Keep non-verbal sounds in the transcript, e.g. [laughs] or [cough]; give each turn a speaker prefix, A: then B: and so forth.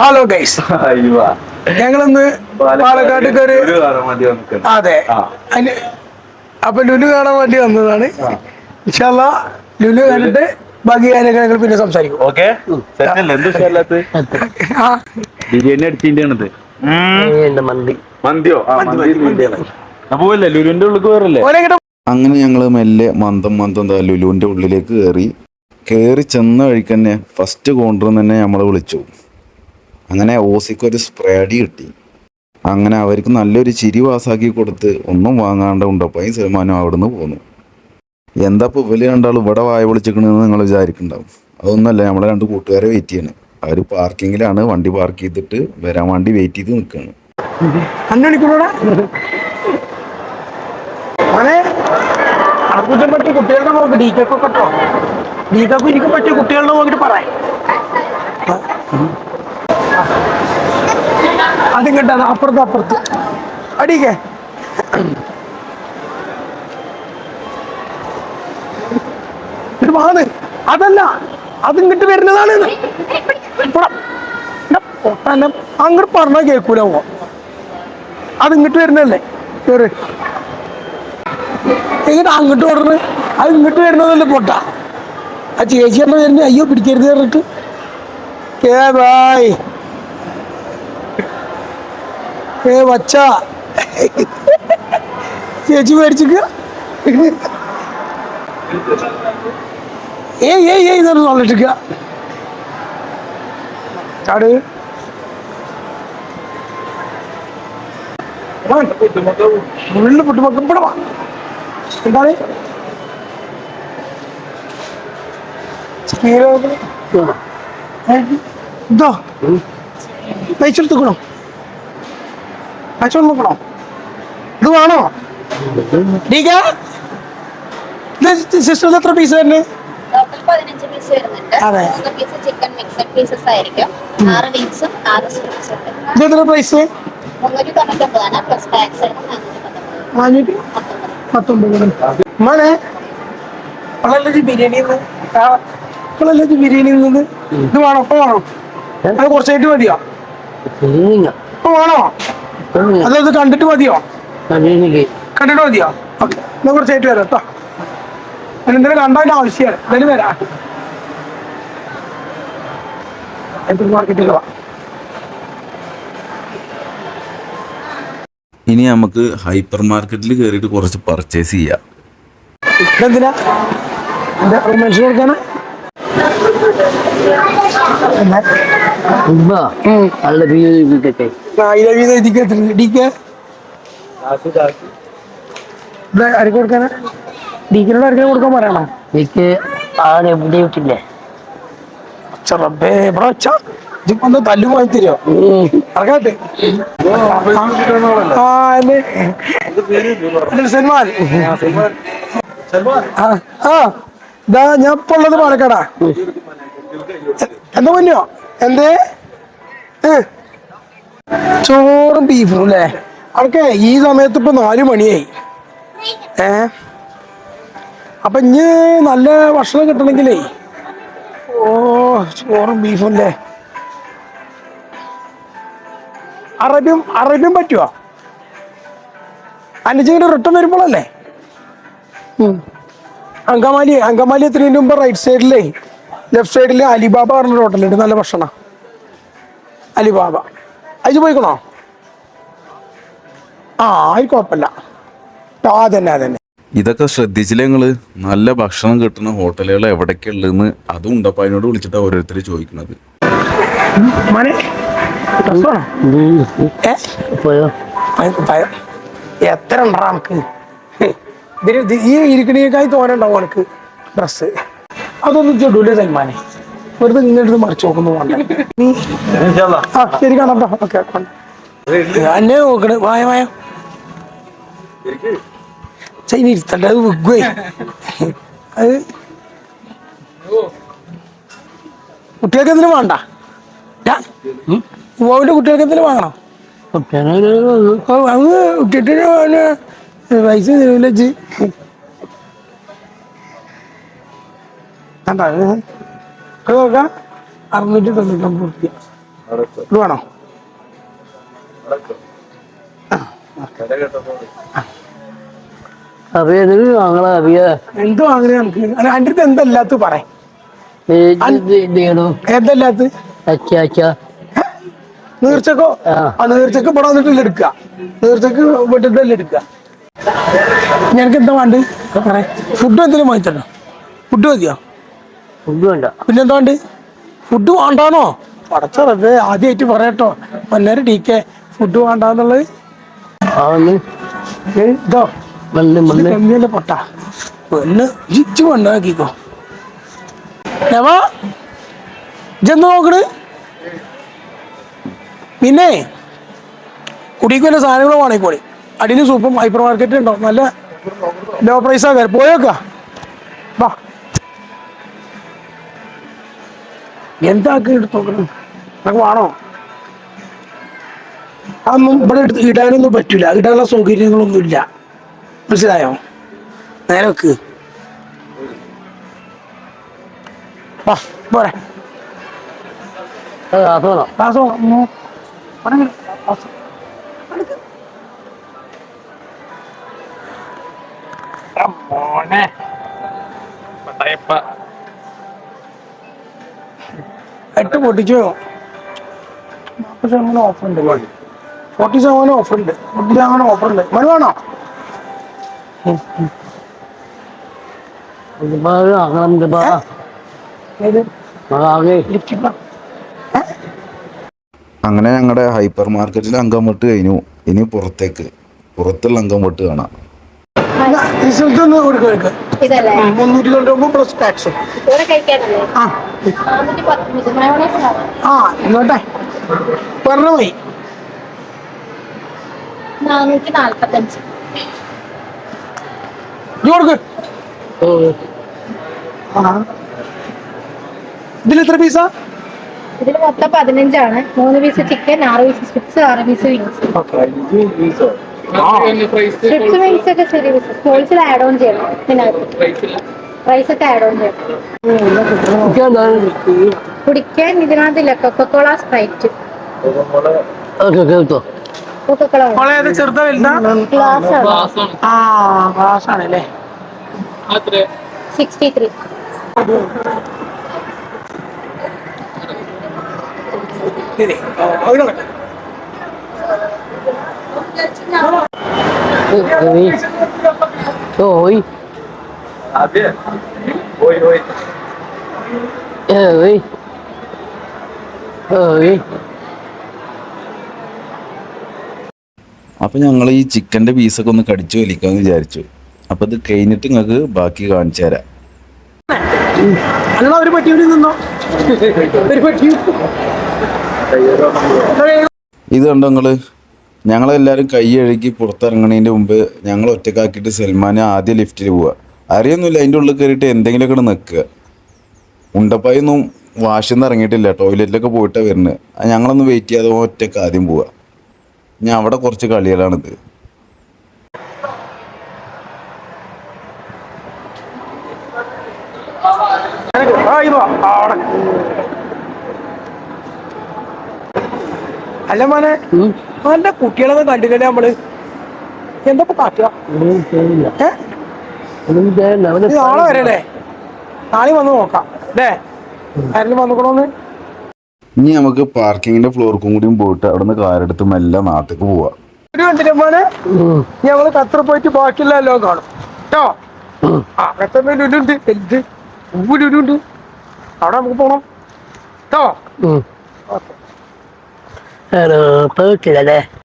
A: Hello guys [laughs]
B: അയ്യോ.
A: ഞങ്ങളിന്ന് പാലക്കാട്ടേക്ക് ഒരു അതെ. അപ്പൊ ലുലു കാണാൻ വേണ്ടി വന്നതാണ്. ഇൻഷാല്ല ലുലു കണ്ടിട്ട് ബാക്കി കാര്യങ്ങൾ ഞങ്ങൾ പിന്നെ സംസാരിക്കും.
B: ഓക്കെ? സെറ്റല്ലേ? എന്ത് ബിരിയാണി അടിച്ചിട്ടാണിത്
C: എന്റെ മന്തി.
B: മന്തിയോ? ആ മന്തി പോവല്ലേ ലുലുവിന്റെ ഉള്ളിൽ കയറല്ലേ
D: അങ്ങനെ ഞങ്ങൾ മെല്ലെ മന്ദം മന്ദം ദാ ലുലുവിന്റെ ഉള്ളിലേക്ക് കയറി. കയറി ചെന്ന വഴിക്ക് തന്നെ ഫസ്റ്റ് കൗണ്ടറിൽ തന്നെ നമ്മളെ വിളിച്ചു. അങ്ങനെ ഓസിക്ക് ഒരു സ്പ്രേഡി കിട്ടി. അങ്ങനെ അവർക്ക് നല്ലൊരു ചിരി വാസാക്കി കൊടുത്ത് ഒന്നും വാങ്ങാണ്ട് ഉണ്ടപ്പയും സൽമാനും അവിടുന്ന് പോന്നു. എന്താ ഇപ്പോൾ ഇവൽ രണ്ടാളും ഇവിടെ വായ വിളിച്ചിരിക്കണെന്ന് നിങ്ങൾ വിചാരിക്കുന്നുണ്ടാവും അതൊന്നുമല്ല നമ്മളെ രണ്ട് കൂട്ടുകാരെ വെയിറ്റ് ചെയ്യണം. അവർ പാർക്കിങ്ങിലാണ് വണ്ടി പാർക്ക് ചെയ്തിട്ട് വരാൻ വേണ്ടി വെയിറ്റ് ചെയ്ത് നിൽക്കുകയാണ്
A: കുട്ടികളുടെ അതും കേട്ടാ അപ്പുറത്ത് അപ്പുറത്ത്. അടിക്കേ അതല്ല അതും ഇങ്ങോട്ട് വരുന്നതാണ് അങ്ങോട്ട് പറഞ്ഞാൽ കേൾക്കൂല പോ അത് ഇങ്ങോട്ട് വരുന്നല്ലേ കേറ്. എങ്ങനെ അങ്ങോട്ട് ഓടണ് അത് ഇങ്ങോട്ട് വരുന്നതല്ലേ പൊട്ട. ആ ചേച്ചി എന്നാ വരുന്നത് അയ്യോ പിടിക്കരുത് പറഞ്ഞിട്ട്. കേ ബായ് ഏ വച്ച ചേച്ചി മേടിച്ചിക്ക ഏയ് ഏയ് ഏയ് ഇതൊന്ന് നോളിട്ടിക്ക ചാട് ഉള്ളിൽ പൊട്ടുമൊക്കെ ഇവിടെ വാ എന്താണ് സ്പീഡ് ഇതോ തയ്ച്ചെടുത്തുക്കണോ തയ്ച്ചോണ്ട് നോക്കണോ ഇത് വേണോ? സിസ്റ്റർ എത്ര പീസ് തന്നെ അതെ.
E: മൂന്ന് ചിക്കൻ മിക്സഡ് പീസസ് ആയിരിക്കും. ആറ് വിങ്സും ആറ് സ്ട്രിപ്സ് ഉണ്ട്.
A: ഇത് എത്ര പ്രൈസ് നാനൂറ്റി
E: പത്തൊമ്പത്.
A: മോനെ ബിരിയാണി ബിരിയാണി നിന്ന് ഇത് വേണോ? ഇപ്പൊ വേണോ? അത് കുറച്ചായിട്ട് മതിയോ? ഇപ്പൊ വേണോ? അതത് കണ്ടിട്ട് മതിയോ? കണ്ടിട്ട് മതിയോ? ഓക്കെ കുറച്ച് കുറച്ചായിട്ട് വരാം കേട്ടോ എന്തെങ്കിലും കണ്ടതിന്റെ ആവശ്യമാണ് എന്തായാലും വരാം. മാർക്കറ്റിൽ പോവാം
D: ഇനി നമുക്ക് ഹൈപ്പർ മാർക്കറ്റിൽ കയറിയിട്ട് കുറച്ച് പർച്ചേസ് ചെയ്യാം.
A: ഇതെന്തിനാ? എന്റെ മനുഷ്യൻ കൊടുക്കാനാ?
C: നല്ല
A: ഇവിടെ ആർക്ക് കൊടുക്കാനാ? ഡിക്കിനോട് ആർക്കും കൊടുക്കാൻ പറയണം?
C: എനിക്ക് എവിടെ വിട്ടില്ലേ?
A: ചെറബേ ഇവിടെ വെച്ചാ ഒന്ന് തല്ലു പോയി തരുമോ ഇറങ്ങട്ടെ ആ എന്റെ സൽമാൻ ആ ആ. ഇതാ ഞാൻ ഇപ്പൊ ഉള്ളത് പാലക്കാടാ. എന്താ പൊന്നോ? എന്തേ? ചോറും ബീഫും അല്ലേ അവർക്കേ ഈ സമയത്ത് ഇപ്പൊ നാലു മണിയായി. ഏ? അപ്പൊ ഇനി നല്ല ഭക്ഷണം കിട്ടണമെങ്കിലേ ഓ ചോറും ബീഫും അല്ലേ അറബിയും അറബിയും പറ്റുമോ അനുജയുടെ റിട്ടേൺ വരുമ്പോഴല്ലേ. അങ്കമാലി അങ്കമാലി എത്തുന്നതിന് മുമ്പ് റൈറ്റ് സൈഡിലേ ലെഫ്റ്റ് സൈഡിൽ അലിബാബ പറഞ്ഞൊരു ഹോട്ടലുണ്ട് നല്ല ഭക്ഷണം. അലിബാബ. അയച്ചു പോയിക്കണോ? ആ അത് കുഴപ്പമില്ല. ആ അതന്നെ അതന്നെ.
D: ഇതൊക്കെ ശ്രദ്ധിച്ചില്ലേ നിങ്ങൾ? നല്ല ഭക്ഷണം കിട്ടുന്ന ഹോട്ടലുകൾ എവിടൊക്കെ ഉള്ളതെന്ന് അതും അതിനോട് വിളിച്ചിട്ട് ഓരോരുത്തർ ചോദിക്കുന്നത്
A: എത്ര ഉണ്ടാ നമുക്ക്? ഇതിന് ഇത് ഈ ഇരിക്കണേക്കായി തോനെ ഉണ്ടാവും എനിക്ക് ഡ്രസ്സ് അതൊന്നും ചെടൂല സൽമാനെ. വെറുതെ ഇങ്ങോട്ട് മറിച്ച് നോക്കുന്നു ആ ശരി കാണാം ഓക്കെ എന്നെ നോക്കണേ. വായ വായ. ചൈന ഇരുത്തണ്ട. അത് വിഗ്വേ. അത് കുട്ടികൾക്ക് എന്തിനും വേണ്ട? ഉവാവിന്റെ കുട്ടികൾക്ക് എന്തിനും വാങ്ങണം? അവന് പൈസ തരൂല ജി കണ്ടോ? ഇത്? ഇത് നോക്കാം. അറുന്നൂറ്റി തൊണ്ണൂറ്റൊമ്പത് റുപ്യ ഇത് വേണോ?
C: അറിയത് ഞങ്ങളെ അറിയ
A: എന്ത് വാങ്ങണേ നമുക്ക്? അല്ല എന്റെ അടുത്ത് എന്തല്ലാത്ത പറയാം എന്തല്ലാത്ത നീർച്ചക്കോ? നീർച്ചക്ക് ഇവിടെ വന്നിട്ടല്ലേ എടുക്കുക. നീർച്ചക്ക് വീട്ടിട്ടല്ലേ എടുക്കുക. ഞങ്ങൾക്ക് എന്താ വേണ്ട? പറയാം. ഫുഡ് എന്തെങ്കിലും വാങ്ങിച്ചോ ഫുഡ് മതിയോ?
C: ഫുഡ് വേണ്ട.
A: പിന്നെ എന്താ വേണ്ട? ഫുഡ് വേണ്ടാണോ പടച്ചറത് ആദ്യമായിട്ട് പറയട്ടോ. പൊന്നേരം ടീ കെ. ഫുഡ് വേണ്ടാന്നുള്ളത്. ഇതോ. കമ്മിയല്ലേ പൊട്ട. പെണ്ണ് ജിച്ച് പെണ്ണാക്കിക്കോ രമാ ഇജെന്ന് നോക്കണ്? പിന്നെ കുടിക്കുന്ന സാധനങ്ങൾ വാങ്ങിക്കോളി. അടിയിൽ സൂപ്പർ ഹൈപ്പർ മാർക്കറ്റ് ഉണ്ടോ? നല്ല ലോ പ്രൈസ് ആകാര്. പോയേക്കാ. വാ. എന്താക്കി എടുത്ത് നോക്കണം? നമുക്ക് വേണോ? അതൊന്നും ഇവിടെ എടുത്ത് ഇടാനൊന്നും പറ്റില്ല ഇടാനുള്ള സൗകര്യങ്ങളൊന്നും ഇല്ല മനസ്സിലായോ? നേരെ വെക്ക്. വാ പോരെ.
C: അത് വേണം
A: ക്ലാസ് മോനെ. എട്ട് പൊട്ടിച്ചോ. നാൽപ്പത് ശതമാനം ഓഫർ ഉണ്ട് ഫോർട്ടി ശതമാനം ഓഫർ ഉണ്ട് ഫോർട്ടി ശതമാനം ഓഫർ ഉണ്ട് മണി വേണോ
C: ഒരുപാട് അങ്ങനെ
D: ഞങ്ങളുടെ ഹൈപ്പർ മാർക്കറ്റിൽ അംഗം വെട്ട് കഴിഞ്ഞു. ഇനി പുറത്തേക്ക്. പുറത്തുള്ള അംഗം വെട്ട് കാണാം.
A: കൊടുക്കുക
E: ഇതല്ലേ?
A: മുന്നൂറ്റി തൊണ്ണൂറ് പ്ലസ് ടാക്സ്
E: ഇവിടെ കഴിക്കാനല്ലേ?
A: ആ. ആ ഇങ്ങോട്ടെ പറഞ്ഞ പോയി.
E: നാനൂറ്റി നാല്പത്തഞ്ച്.
A: ഇത് കൊടുക്ക്. ഇതിൽ എത്ര പീസാ
E: ഇതിൽ മൊത്തം പതിനഞ്ചാണ്. മൂന്ന് പീസ് ചിക്കൻ ആറ് പീസ് സ്റ്റിക്സ് ആറ് പീസ് വിങ്സ് സ്ട്രിപ്സ് വിങ്സ് ഒക്കെ ശരി ഹോൾസെയിൽ ആഡ് ഓൺ ചെയ്യണം. പിന്നെ റൈസ് ഒക്കെ ആഡ് ഓൺ ചെയ്യണം. കുടിക്കാൻ ഇതിനകത്തില്ല. കൊക്കക്കോള സ്പ്രൈറ്റ്
A: ചെറുതാ വലുതാ?
E: ഗ്ലാസ് ആണ്. സിക്സ്റ്റി ത്രീ
A: ശരി. അത് Oi.
C: Oi,
B: oi. Oi. Oi.
C: ഏയ് ഏയ്
D: അപ്പം ഞങ്ങൾ ഈ ചിക്കന്റെ പീസൊക്കെ ഒന്ന് കടിച്ചു വലിക്കാമെന്ന് വിചാരിച്ചു അപ്പം ഇത് കഴിഞ്ഞിട്ട് നിങ്ങൾക്ക് ബാക്കി കാണിച്ചു തരാം
A: ഒരു പട്ടി നിന്നോ ഒരു പട്ടി
D: ഇത് കണ്ടോ നിങ്ങൾ ഞങ്ങളെല്ലാവരും കൈ കഴുകി പുറത്തിറങ്ങണതിന്റെ മുമ്പ് ഞങ്ങൾ ഒറ്റക്കാക്കിയിട്ട് സൽമാനെ ആദ്യം ലിഫ്റ്റിൽ പോവുക. അറിയൊന്നുമില്ല അതിന്റെ ഉള്ളിൽ കയറിയിട്ട് എന്തെങ്കിലുമൊക്കെ ഇവിടെ നിൽക്കുക. ഉണ്ടപ്പായൊന്നും വാഷിൽ നിന്ന് ഇറങ്ങിയിട്ടില്ല ടോയ്ലറ്റിലൊക്കെ പോയിട്ടാണ് വരുന്നത്. അത് ഞങ്ങളൊന്ന് വെയിറ്റ് ചെയ്യാതെ ഒറ്റയ്ക്ക് ആദ്യം പോവുക. ഞാൻ അവിടെ കുറച്ച് കളികളാണിത്.
A: അല്ല മോനെ. നല്ല കുട്ടികളൊന്നും കണ്ടില്ലേ നമ്മൾ? എന്താ കാട്ടുക? നാളെ വരെ അല്ലേ നാളെ വന്ന് നോക്കാം. അല്ലേ? ആരെങ്കിലും വന്നുകൂടോന്ന്
D: ഇനി നമുക്ക് പാർക്കിങ്ങിന്റെ ഫ്ലോർക്കും കൂടിയും പോയിട്ട് അവിടെ നിന്ന് കാറെടുത്ത് മെല്ലെ നാട്ടിക്ക് പോവാം.
A: ഒരു. ഞങ്ങൾ ഖത്തർ പോയിട്ട് ബാക്കിയുള്ള എല്ലാം കാണും. കേട്ടോ? ആ ഖത്തറിന്റെ ലുലുണ്ട് വലുത് ലുലുണ്ട് അവിടെ നമുക്ക് പോണം. കേട്ടോ?
C: ഉം. പോയിട്ടില്ലല്ലേ?